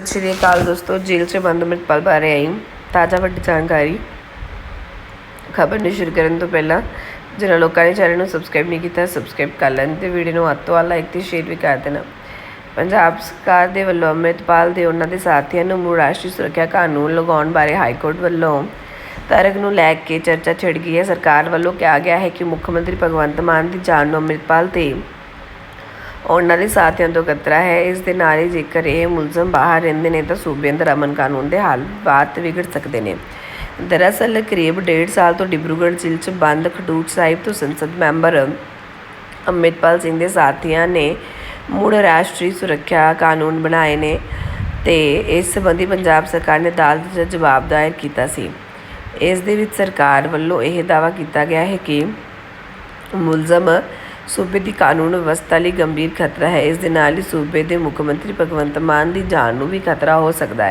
ਸਤਿ ਸ਼੍ਰੀ ਅਕਾਲ ਦੋਸਤੋ, ਜੇਲ੍ਹ 'ਚ ਬੰਦ ਅੰਮ੍ਰਿਤਪਾਲ ਬਾਰੇ ਆਈ ਤਾਜ਼ਾ ਵੱਡੀ ਜਾਣਕਾਰੀ। ਖਬਰ ਨੂੰ ਸ਼ੁਰੂ ਕਰਨ ਤੋਂ ਪਹਿਲਾਂ ਜਿਹਨਾਂ ਲੋਕਾਂ ਨੇ ਚੈਨਲ ਨੂੰ ਸਬਸਕ੍ਰਾਈਬ ਨਹੀਂ ਕੀਤਾ ਸਬਸਕ੍ਰਾਈਬ ਕਰ ਲੈਣ ਤੇ ਵੀਡੀਓ ਨੂੰ ਵੱਧ ਤੋਂ ਵੱਧ ਲਾਈਕ ਤੇ ਸ਼ੇਅਰ ਵੀ ਕਰ ਦੇਣਾ। ਪੰਜਾਬ ਸਰਕਾਰ ਦੇ ਵੱਲੋਂ ਅੰਮ੍ਰਿਤਪਾਲ ਦੇ ਉਹਨਾਂ ਦੇ ਸਾਥੀਆਂ ਨੂੰ ਮੁੜ ਰਾਸ਼ਟਰੀ ਸੁਰੱਖਿਆ ਕਾਨੂੰਨ ਲਗਾਉਣ ਬਾਰੇ ਹਾਈ ਕੋਰਟ ਵੱਲੋਂ ਤਰਕ ਨੂੰ ਲੈ ਕੇ ਚਰਚਾ ਛਿੜ ਗਈ ਹੈ। ਸਰਕਾਰ ਵੱਲੋਂ ਕਿਹਾ ਗਿਆ ਹੈ ਕਿ ਮੁੱਖ ਮੰਤਰੀ ਭਗਵੰਤ ਮਾਨ ਦੀ ਜਾਨ ਨੂੰ ਅੰਮ੍ਰਿਤਪਾਲ ਤੇ ਉਹਨਾਂ ਦੇ ਸਾਥੀਆਂ ਤੋਂ ਖਤਰਾ ਹੈ। ਇਸ ਦੇ ਨਾਲ ਹੀ ਜੇਕਰ ਇਹ ਮੁਲਜ਼ਮ ਬਾਹਰ ਰਹਿੰਦੇ ਨੇ ਤਾਂ ਸੂਬੇ ਅੰਦਰ ਅਮਨ ਕਾਨੂੰਨ ਦੇ ਹਾਲਾਤ ਵਿਗੜ ਸਕਦੇ ਨੇ। ਦਰਅਸਲ ਕਰੀਬ ਡੇਢ ਸਾਲ ਤੋਂ ਡਿਬਰੂਗੜ੍ਹ ਜ਼ਿਲ੍ਹੇ 'ਚ ਬੰਦ ਖਡੂਰ ਸਾਹਿਬ ਤੋਂ ਸੰਸਦ ਮੈਂਬਰ ਅੰਮ੍ਰਿਤਪਾਲ ਸਿੰਘ ਦੇ ਸਾਥੀਆਂ ਨੇ ਮੁੜ ਰਾਸ਼ਟਰੀ ਸੁਰੱਖਿਆ ਕਾਨੂੰਨ ਬਣਾਏ ਨੇ ਤੇ ਇਸ ਸੰਬੰਧੀ ਪੰਜਾਬ ਸਰਕਾਰ ਨੇ ਅਦਾਲਤ 'ਚ ਜਵਾਬ ਦਾਇਰ ਕੀਤਾ ਸੀ। ਇਸ ਦੇ ਵਿੱਚ ਸਰਕਾਰ ਵੱਲੋਂ ਇਹ ਦਾਅਵਾ ਕੀਤਾ ਗਿਆ ਹੈ ਕਿ ਮੁਲਜ਼ਮ ਸੂਬੇ ਦੀ ਕਾਨੂੰਨ ਵਿਵਸਥਾ ਲਈ ਗੰਭੀਰ ਖਤਰਾ ਹੈ। ਇਸ ਦੇ ਨਾਲ ਹੀ ਸੂਬੇ ਦੇ ਮੁੱਖ ਮੰਤਰੀ ਭਗਵੰਤ ਮਾਨ ਦੀ ਜਾਨ ਨੂੰ ਵੀ ਖਤਰਾ ਹੋ ਸਕਦਾ ਹੈ।